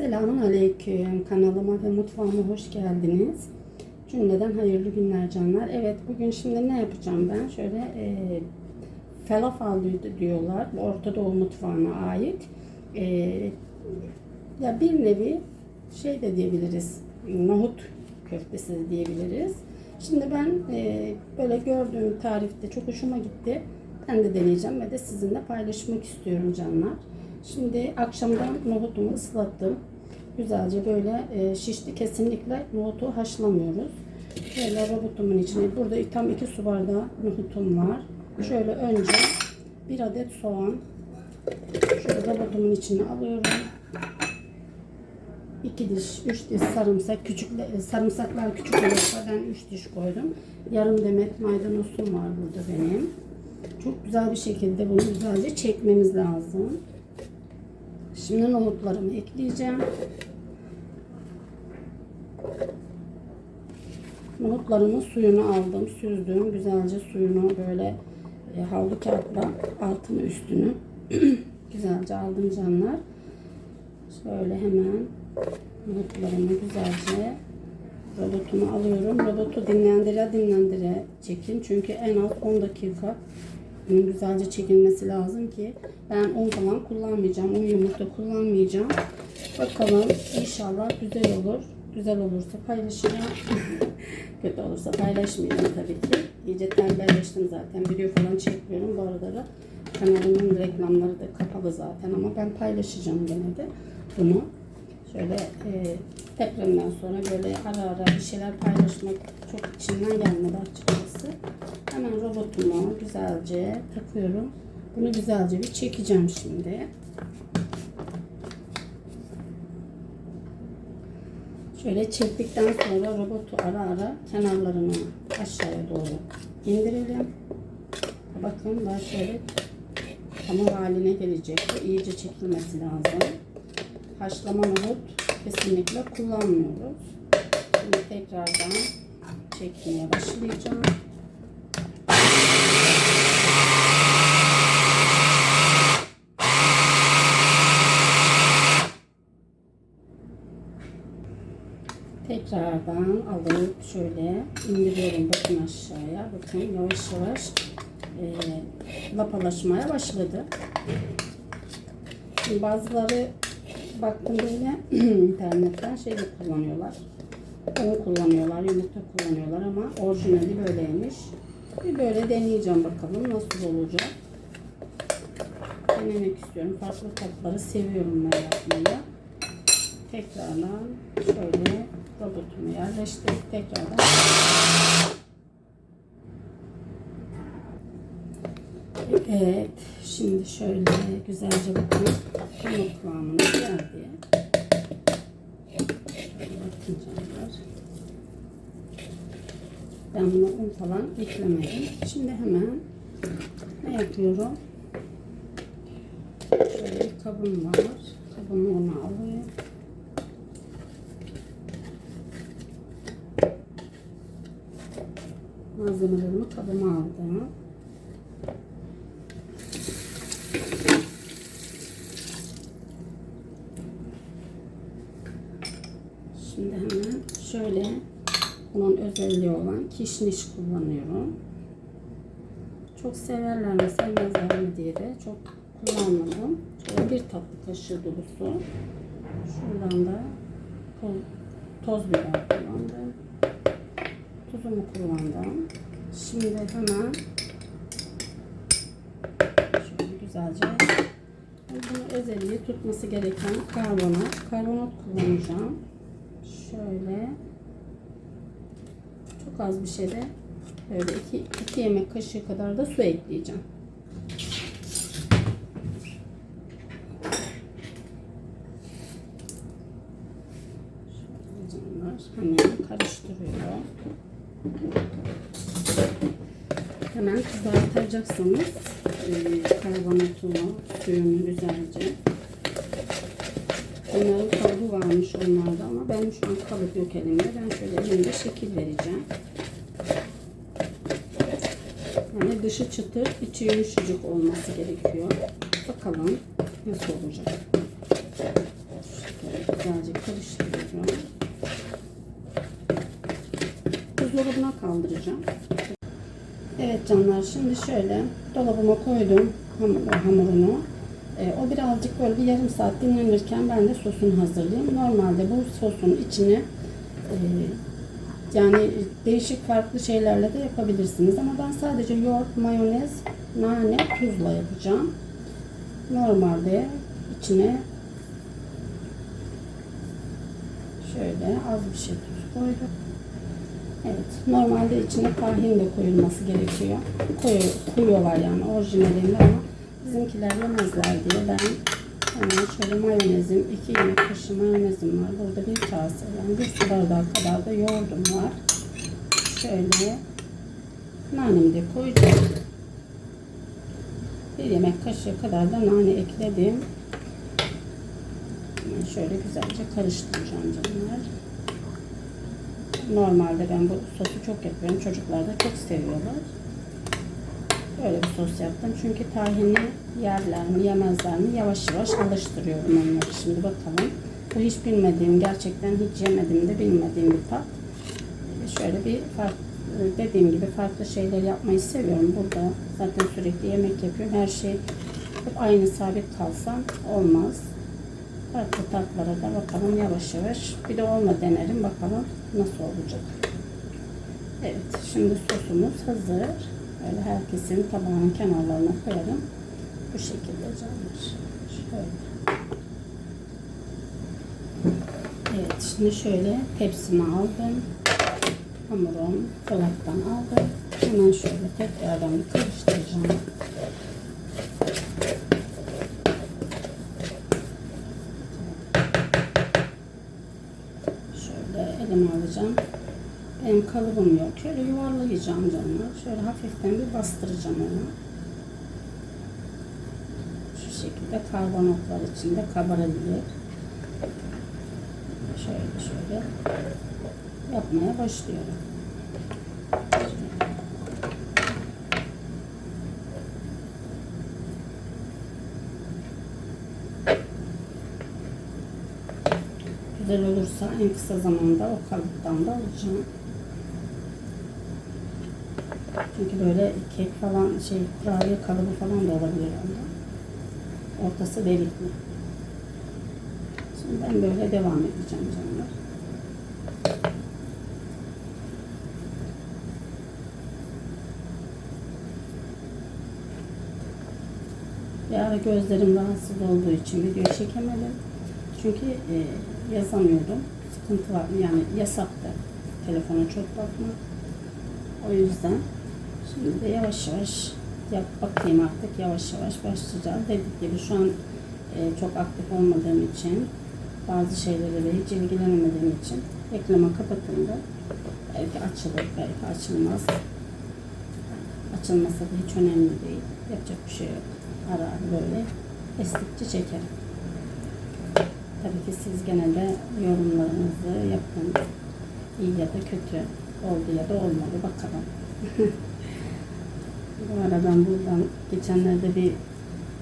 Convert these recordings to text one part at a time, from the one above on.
Selamun Aleyküm. Kanalıma ve mutfağıma hoş geldiniz. Cümleden hayırlı günler canlar. Evet bugün şimdi ne yapacağım ben? Şöyle e, falafel diyorlar. Bu Orta Doğu mutfağına ait. E, ya bir nevi şey de diyebiliriz. Nohut köftesi diyebiliriz. Şimdi ben e, böyle gördüğüm tarifte çok hoşuma gitti. Ben de deneyeceğim ve de sizinle paylaşmak istiyorum canlar. Şimdi akşamdan nohutumu ıslattım. Güzelce böyle e, şişti. Kesinlikle nohutu haşlamıyoruz. Şöyle robotumun içine. Burada tam 2 su bardağı nohutum var. Şöyle önce bir adet soğan. Şöyle robotumun içine alıyorum. 2 diş, 3 diş sarımsak, küçük sarımsaklar küçük olursa ben 3 diş koydum. Yarım demet maydanozum var burada benim. Çok güzel bir şekilde bunu güzelce çekmemiz lazım. Şimdi nohutlarımı ekleyeceğim. Nohutlarımın suyunu aldım, süzdüm. Güzelce suyunu böyle e, havlu kağıtla altını üstünü güzelce aldım canlar. Şöyle hemen nohutlarımı güzelce robotumu alıyorum. Robotu dinlendire dinlendire çekin. Çünkü en az 10 dakika bunun güzelce çekilmesi lazım ki ben un falan kullanmayacağım. Un yumurta kullanmayacağım. Bakalım inşallah güzel olur. Güzel olursa paylaşacağım. Kötü olursa paylaşmayacağım tabii ki. İyice tembelleştim zaten. Video falan çekmiyorum. Bu arada da kanalımın reklamları da kapalı zaten ama ben paylaşacağım gene de bunu. Şöyle e, depremden sonra böyle ara ara bir şeyler paylaşmak çok içimden gelmedi açıkçası. Hemen robotumu güzelce takıyorum. Bunu güzelce bir çekeceğim şimdi. Şöyle çektikten sonra robotu ara ara kenarlarını aşağıya doğru indirelim. Bakın daha şöyle hamur haline gelecek. İyice çekilmesi lazım. Haşlama nohut kesinlikle kullanmıyoruz. Şimdi tekrardan çekmeye başlayacağım. Tekrardan alıp şöyle indiriyorum bakın aşağıya. Bakın yavaş yavaş e, lapalaşmaya başladı. Şimdi bazıları baktım böyle internetten şey kullanıyorlar. Un kullanıyorlar, yumurta kullanıyorlar ama orijinali böyleymiş. Bir böyle deneyeceğim bakalım nasıl olacak. Denemek istiyorum. Farklı tatları seviyorum ben yapmayı. Tekrardan şöyle robotumu yerleştirip tekrardan Evet, şimdi şöyle güzelce bakın hamur kıvamına geldi. Şöyle bakın canlar. Ben buna un falan eklemedim. Şimdi hemen ne yapıyorum? Şöyle bir kabım var. Kabımı ona alıyorum. Malzemelerimi kabıma aldım. Şimdi hemen şöyle bunun özelliği olan kişniş kullanıyorum. Çok severler mi sevmezler mi diye de çok kullanmadım. Şöyle bir tatlı kaşığı dolusu. Şuradan da toz biber kullandım. Tuzumu kullandım. Şimdi hemen şöyle güzelce bunun özelliği tutması gereken karbonat. Karbonat kullanacağım. Şöyle çok az bir şeyde böyle iki, iki yemek kaşığı kadar da su ekleyeceğim. Hemen karıştırıyorum. Hemen kızartacaksınız e, karbonatını, suyunu güzelce. Onlarda ama benim şu an kalıp yok elimde. Ben şöyle elimde şekil vereceğim. Yani dışı çıtır, içi yumuşacık olması gerekiyor. Bakalım nasıl olacak. Güzelce karıştırıyorum. Buzdolabına kaldıracağım. Evet canlar şimdi şöyle dolabıma koydum hamur, hamurunu. Ee, o birazcık böyle bir yarım saat dinlenirken ben de sosunu hazırlayayım. Normalde bu sosun içine e, yani değişik farklı şeylerle de yapabilirsiniz. Ama ben sadece yoğurt, mayonez, nane, tuzla yapacağım. Normalde içine şöyle az bir şey tuz koydum. Evet, normalde içine tahin de koyulması gerekiyor. Koyu, koyuyorlar yani orijinalinde ama bizimkiler yemezler diye ben hemen şöyle mayonezim, iki yemek kaşığı mayonezim var. Burada bir kase, yani bir su bardağı kadar da yoğurdum var. Şöyle nanemi de koyacağım. Bir yemek kaşığı kadar da nane ekledim. Hemen şöyle güzelce karıştıracağım canlar. Normalde ben bu sosu çok yapıyorum. Çocuklar da çok seviyorlar. Böyle bir sos yaptım. Çünkü tahini yerler mi yemezler mi yavaş yavaş alıştırıyorum onları. Şimdi bakalım. Bu hiç bilmediğim, gerçekten hiç yemedim de bilmediğim bir tat. Şöyle bir farklı, dediğim gibi farklı şeyler yapmayı seviyorum. Burada zaten sürekli yemek yapıyorum. Her şey hep aynı sabit kalsam olmaz. Farklı tatlara da bakalım yavaş yavaş. Bir de onunla denerim bakalım nasıl olacak. Evet şimdi sosumuz hazır. Böyle herkesin tabağının kenarlarına koyalım. Bu şekilde canlar. Şöyle. Evet şimdi şöyle tepsime aldım. Hamurum dolaptan aldım. Hemen şöyle tekrardan karıştıracağım. Şöyle elime alacağım. Benim kalıbım yok. Şöyle yuvarlayacağım canlar. Şöyle hafiften bir bastıracağım onu. Şu şekilde karbonatlar içinde kabarabilir. Şöyle şöyle yapmaya başlıyorum. Güzel olursa en kısa zamanda o kalıptan da alacağım. Çünkü böyle kek falan şey kurabiye kalıbı falan da olabilir onda. Ortası delikli. Şimdi ben böyle devam edeceğim canlar. Ara gözlerim rahatsız olduğu için video çekemedim. Çünkü e, yazamıyordum. Sıkıntı var. Yani yasaktı. Telefona çok bakmak. O yüzden şimdi de yavaş yavaş yap bakayım artık yavaş yavaş başlayacağım. Dedik gibi şu an e, çok aktif olmadığım için bazı şeylere de hiç ilgilenemediğim için ekrana kapattığımda belki açılır, belki açılmaz. Açılmasa da hiç önemli değil. Yapacak bir şey yok. Ara ara böyle estikçe çekerim. Tabii ki siz gene de yorumlarınızı yapın. İyi ya da kötü. Oldu ya da olmadı. Bakalım. Bu arada ben buradan geçenlerde bir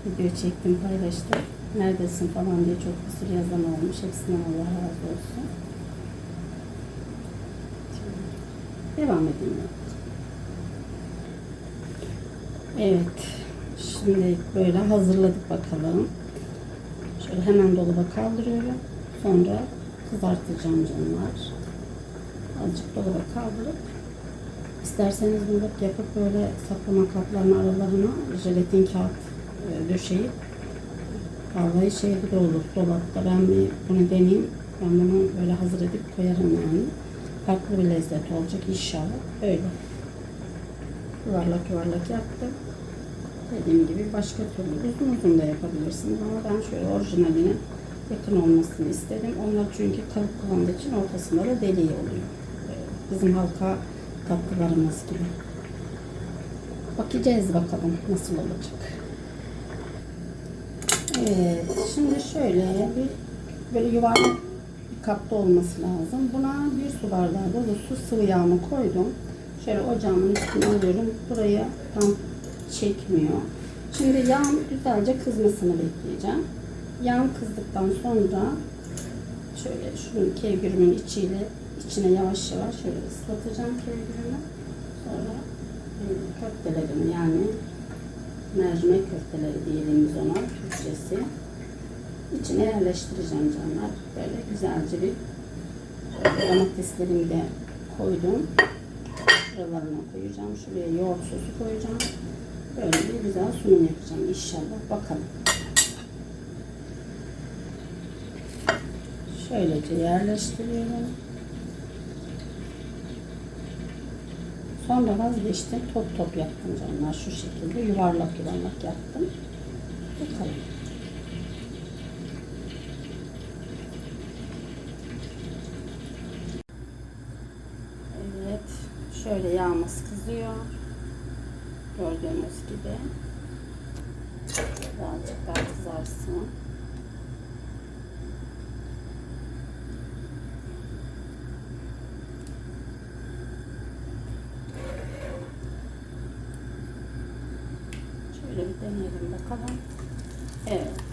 video çektim, paylaştım. Neredesin falan diye çok bir sürü yazan olmuş. Hepsinden Allah razı olsun. Devam edeyim. Evet. Şimdi böyle hazırladık bakalım. Şöyle hemen dolaba kaldırıyorum. Sonra kızartacağım canlar. Azıcık dolaba kaldırıp isterseniz bunu yapıp böyle saklama kaplarının aralarına jelatin kağıt e, döşeyip vallahi şeyde de olur dolapta ben bir bunu deneyeyim. Ben bunu böyle hazır edip koyarım yani. Farklı bir lezzet olacak inşallah. Öyle. Yuvarlak yuvarlak yaptım. Dediğim gibi başka türlü uzun uzun da yapabilirsiniz ama ben şöyle orijinaline yakın olmasını istedim. Onlar çünkü kalıp kullandığı için ortasında da deliği oluyor. Ee, Bizim halka tatlılarımız gibi. Bakacağız bakalım nasıl olacak. Evet, şimdi şöyle bir böyle yuvarlak bir kapta olması lazım. Buna bir su bardağı dolusu sıvı yağımı koydum. Şöyle ocağımın üstüne alıyorum. Buraya tam çekmiyor. Şimdi yağın güzelce kızmasını bekleyeceğim. Yağım kızdıktan sonra Şöyle şunun kevgirimin içiyle içine yavaş yavaş şöyle ıslatacağım kevgirimi. Sonra e, köftelerimi yani mercimek köfteleri diyelim ona Türkçesi. İçine yerleştireceğim canlar. Böyle güzelce bir domateslerimi de koydum. Şuralarına koyacağım. Şuraya yoğurt sosu koyacağım. Böyle bir güzel sunum yapacağım inşallah. Bakalım. Şöylece yerleştiriyorum. Sonra vazgeçtim. Top top yaptım canlar. Şu şekilde yuvarlak yuvarlak yaptım. Bakalım. Evet. Şöyle yağımız kızıyor. Gördüğünüz gibi. Birazcık daha kızarsın. Şöyle bir deneyelim bakalım. Evet.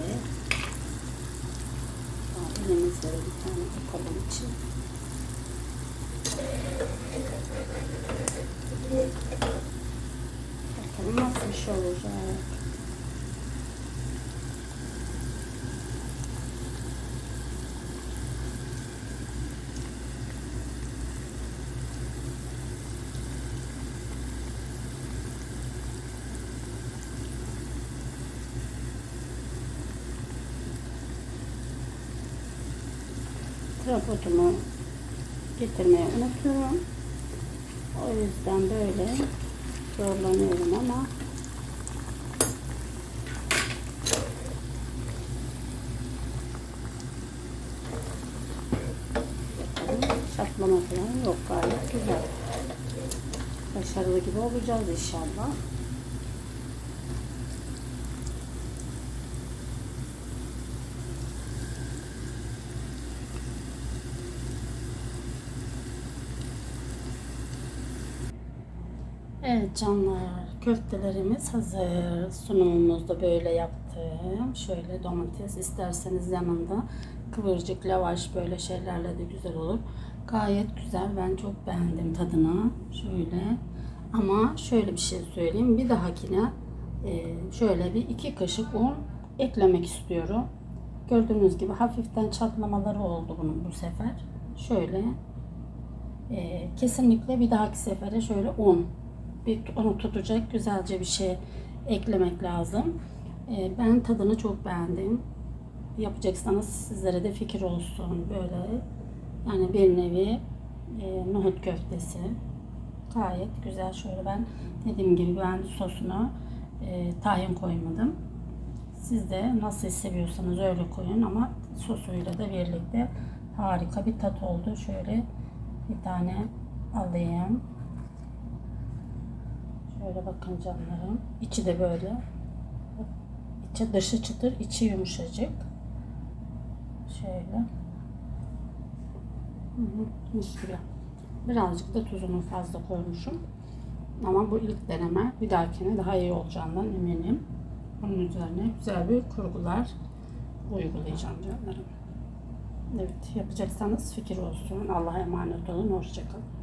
De bir tane bakalım için. Bakalım nasıl bir şey olacak. Trapodumu getirmeyi unutuyorum. O yüzden böyle zorlanıyorum ama çatlama falan yok gayet güzel. Başarılı gibi olacağız inşallah. Canlar, köftelerimiz hazır. Sunumumuzu da böyle yaptım. Şöyle domates isterseniz yanında kıvırcık, lavaş böyle şeylerle de güzel olur. Gayet güzel. Ben çok beğendim tadını. Şöyle. Ama şöyle bir şey söyleyeyim. Bir dahakine e, şöyle bir iki kaşık un eklemek istiyorum. Gördüğünüz gibi hafiften çatlamaları oldu bunun bu sefer. Şöyle e, kesinlikle bir dahaki sefere şöyle un bir onu tutacak güzelce bir şey eklemek lazım. Ee, ben tadını çok beğendim. Yapacaksanız sizlere de fikir olsun. Böyle yani bir nevi e, nohut köftesi. Gayet güzel. Şöyle ben dediğim gibi ben sosunu e, tahin koymadım. Siz de nasıl seviyorsanız öyle koyun ama sosuyla da birlikte harika bir tat oldu. Şöyle bir tane alayım. Şöyle bakın canlarım. İçi de böyle. İçi dışı çıtır, içi yumuşacık. Şöyle. Hı hı, mis gibi. Birazcık da tuzunu fazla koymuşum. Ama bu ilk deneme bir dahakine daha iyi olacağından eminim. Bunun üzerine güzel bir kurgular uygulayacağım canlarım. Evet yapacaksanız fikir olsun. Allah'a emanet olun. Hoşçakalın.